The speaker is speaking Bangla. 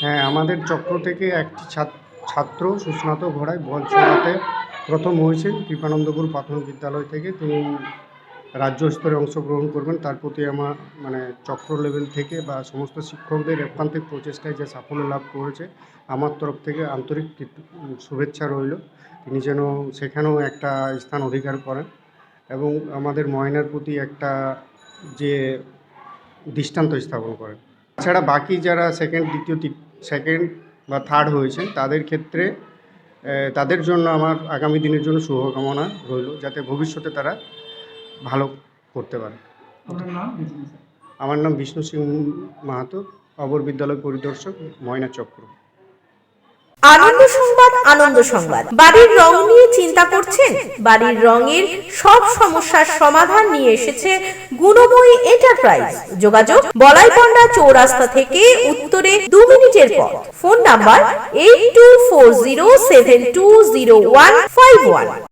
হ্যাঁ আমাদের চক্র থেকে একটি ছাত্র সুস্নাত ঘোড়ায় বল ছোড়াতে প্রথম হয়েছেন কৃপানন্দপুর প্রাথমিক বিদ্যালয় থেকে। তিনি রাজ্য স্তরে অংশগ্রহণ করবেন। তার প্রতি আমার মানে চক্র লেভেল থেকে বা সমস্ত শিক্ষকদের একান্তিক প্রচেষ্টায় যে সাফল্য লাভ করেছে, আমার তরফ থেকে আন্তরিক শুভেচ্ছা রইল। তিনি যেন সেখানেও একটা স্থান অধিকার করেন এবং আমাদের ময়নার প্রতি একটা যে দৃষ্টান্ত স্থাপন করেন। এছাড়া বাকি যারা সেকেন্ড দ্বিতীয় সেকেন্ড বা থার্ড হয়েছেন তাদের ক্ষেত্রে তাদের জন্য আমার আগামী দিনের জন্য শুভকামনা রইল যাতে ভবিষ্যতে তারা ভালো করতে পারে। আমার নাম বিষ্ণু সিং মাহাতো অবর বিদ্যালয় পরিদর্শক ময়না চক্র। আনন্দ সংবাদ আনন্দ সংবাদ। বাড়ির রং নিয়ে চিন্তা করছেন? বাড়ির রঙের সব সমস্যার সমাধান নিয়ে এসেছে গুণময়ী এন্টারপ্রাইজ যোগাযোগ, বলাইপন্ডা চৌরাস্তা থেকে উত্তরে দু মিনিটের পর phone number eight two four zero seven two zero one five one